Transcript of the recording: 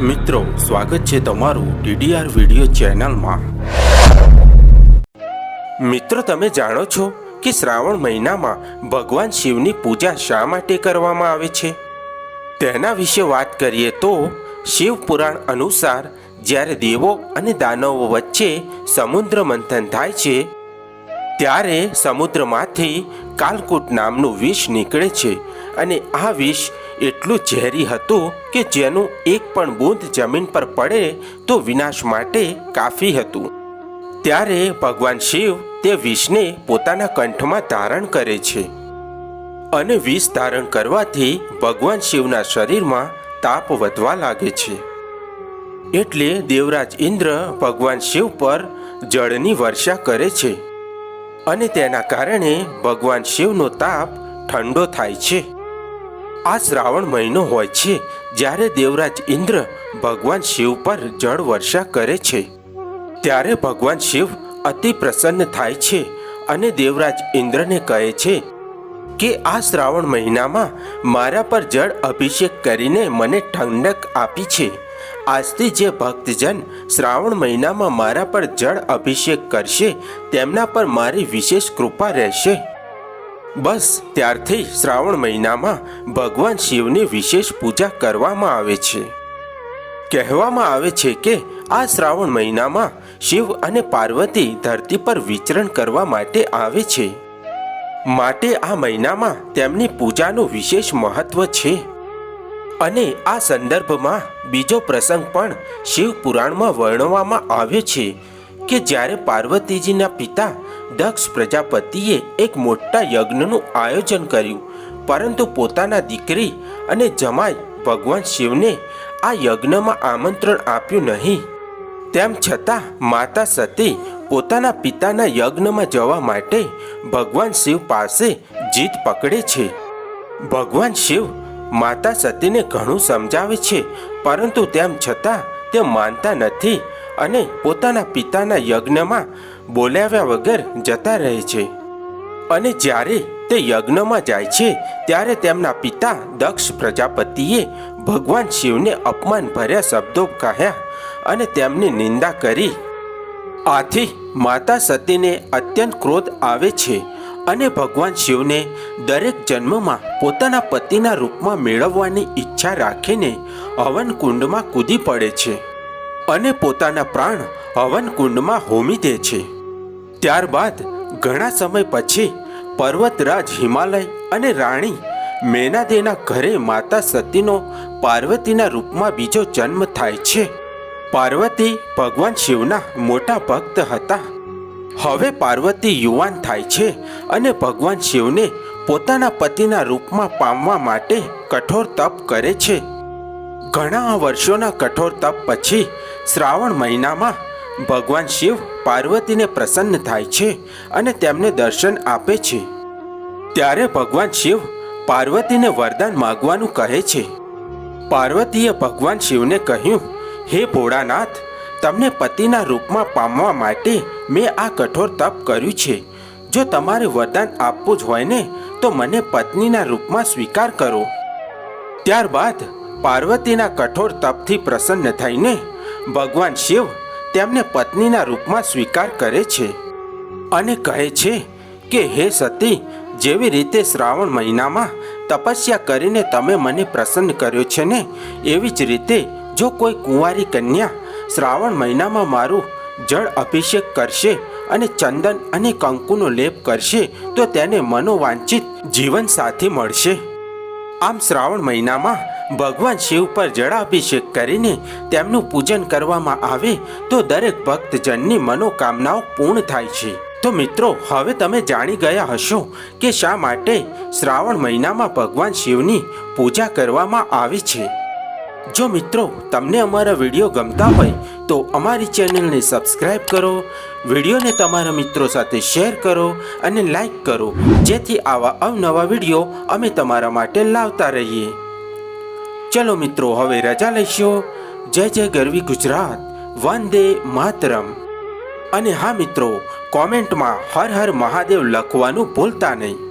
મિત્રો, સ્વાગત છે તમારું ડીડીઆર વીડિયો ચેનલમાં. મિત્રો, તમે જાણો છો કે શ્રાવણ મહિનામાં ભગવાન શિવની પૂજા શા માટે કરવામાં આવે છે? તેના વિશે વાત કરીએ તો, શિવ પુરાણ અનુસાર જ્યારે દેવો અને દાનવો વચ્ચે સમુદ્ર મંથન થાય છે, ત્યારે સમુદ્રમાંથી કાલકૂટ નામનું વિષ નીકળે છે અને આ વિષ એટલું ઝેરી હતું કે જેનું એક પણ બૂંદ જમીન પર પડે તો વિનાશ માટે કાફી હતું. ત્યારે ભગવાન શિવ તે વિષને પોતાના કંઠમાં ધારણ કરે છે. અને વિષ ધારણ કરવાથી ભગવાન શિવના શરીરમાં તાપ વધવા લાગે છે. એટલે દેવરાજ ઇન્દ્ર ભગવાન શિવ પર જળની વર્ષા કરે છે. અને તેના કારણે ભગવાન શિવનો તાપ ઠંડો થાય છે. આ શ્રાવણ મહિનો હોય છે, જ્યારે દેવરાજ ઇન્દ્ર ભગવાન શિવ પર જળ વર્ષા કરે છે. ત્યારે ભગવાન શિવ અતિ પ્રસન્ન થાય છે અને દેવરાજ ઇન્દ્રને કહે છે કે, આ શ્રાવણ મહિનામાં મારા પર જળ અભિષેક કરીને મને ઠંડક આપી છે. આજથી જે ભક્તજન શ્રાવણ મહિનામાં મારા પર જળ અભિષેક કરશે, તેમના પર મારી વિશેષ કૃપા રહેશે. બસ, ત્યારથી શ્રાવણ મહિનામાં ભગવાન શિવની વિશેષ પૂજા કરવામાં આવે છે. કહેવામાં આવે છે કે આ શ્રાવણ મહિનામાં શિવ અને પાર્વતી ધરતી પર વિચરણ કરવા માટે આવે છે. માટે આ મહિનામાં તેમની પૂજાનું વિશેષ મહત્વ છે. અને આ સંદર્ભમાં બીજો પ્રસંગ પણ શિવ પુરાણમાં વર્ણવવામાં આવ્યો છે કે જ્યારે પાર્વતીજીના પિતા દક્ષ પ્રજાપતિએ એક મોટા યજ્ઞનું આયોજન કર્યું. પરંતુ પોતાના દીકરી અને જમાઈ ભગવાન શિવને આ યજ્ઞમાં આમંત્રણ આપ્યું નહીં. તેમ છતાં માતા સતી પોતાના પિતાના યજ્ઞમાં જવા માટે ભગવાન શિવ પાસે જીત પકડે છે. ભગવાન શિવ માતા સતીને ઘણું સમજાવે છે, પરંતુ તેમ છતાં તે માનતા નથી અને પોતાના પિતાના યજ્ઞમાં બોલાવ્યા વગર જતા રહે છે. અને જ્યારે તે યજ્ઞમાં જાય છે, ત્યારે તેમના પિતા દક્ષ પ્રજાપતિએ ભગવાન શિવને અપમાન ભર્યા શબ્દો કહ્યા અને તેમની નિંદા કરી. આથી માતા સતીને અત્યંત ક્રોધ આવે છે અને ભગવાન શિવને દરેક જન્મમાં પોતાના પતિના રૂપમાં મેળવવાની ઈચ્છા રાખીને હવન કુંડમાં કૂદી પડે છે. અને પોતાના પ્રાણ હવન કુંડમાં હોમી દે છે. ત્યારબાદ ઘણા સમય પછી પર્વતરાજ હિમાલય અને રાણી મેનાદેના ઘરે માતા સતીનો પાર્વતીના રૂપમાં બીજો જન્મ થાય છે. પાર્વતી ભગવાન શિવના મોટા ભક્ત હતા. હવે પાર્વતી યુવાન થાય છે અને ભગવાન શિવને પોતાના પતિના રૂપમાં પામવા માટે કઠોર તપ કરે છે. ઘણા વર્ષોના કઠોર તપ પછી શ્રાવણ મહિનામાં ભગવાન શિવ પાર્વતીને પ્રસન્ન થાય છે અને તેમને દર્શન આપે છે. ત્યારે ભગવાન શિવ પાર્વતીને વરદાન માગવાનું કહે છે. પાર્વતીએ ભગવાન શિવને કહ્યું, હે ભોળાનાથ, તમને પતિના રૂપમાં પામવા માટે મેં આ કઠોર તપ કર્યું છે. જો તમારે વરદાન આપવું જ હોય ને, તો મને પત્નીના રૂપમાં સ્વીકાર કરો. ત્યારબાદ પાર્વતીના કઠોર તપથી પ્રસન્ન થઈને ભગવાન શિવ તેમને પત્નીના રૂપમાં સ્વીકાર કરે છે અને કહે છે કે, હે સતી, જેવી રીતે શ્રાવણ મહિનામાં તપસ્યા કરીને તમે મને પ્રસન્ન કર્યો છે ને, એવી જ રીતે જો કોઈ કુંવારી કન્યા શ્રાવણ મહિનામાં મારું જળ અભિષેક કરશે અને ચંદન અને કંકુનો લેપ કરશે, તો તેને મનોવાંછિત જીવન સાથી મળશે. આમ શ્રાવણ મહિનામાં ભગવાન શિવ પર જળાભિષેક કરીને તેમનું પૂજન કરવામાં આવે તો દરેક ભક્તજનની મનોકામનાઓ પૂર્ણ થાય છે. તો મિત્રો, હવે તમે જાણી ગયા હશો કે શા માટે શ્રાવણ મહિનામાં ભગવાન શિવની પૂજા કરવામાં આવે છે. જો મિત્રો, તમને અમારા વીડિયો ગમતા હોય તો અમારી ચેનલને સબસ્ક્રાઈબ કરો, વિડીયોને તમારા મિત્રો સાથે શેર કરો અને લાઈક કરો, જેથી આવા અવનવા વીડિયો અમે તમારા માટે લાવતા રહીએ. ચલો મિત્રો, હવે રજા લઈશું. જય જય ગરવી ગુજરાત. વંદે માતરમ. અને હા મિત્રો, કોમેન્ટમાં હર હર મહાદેવ લખવાનું ભૂલતા નહીં.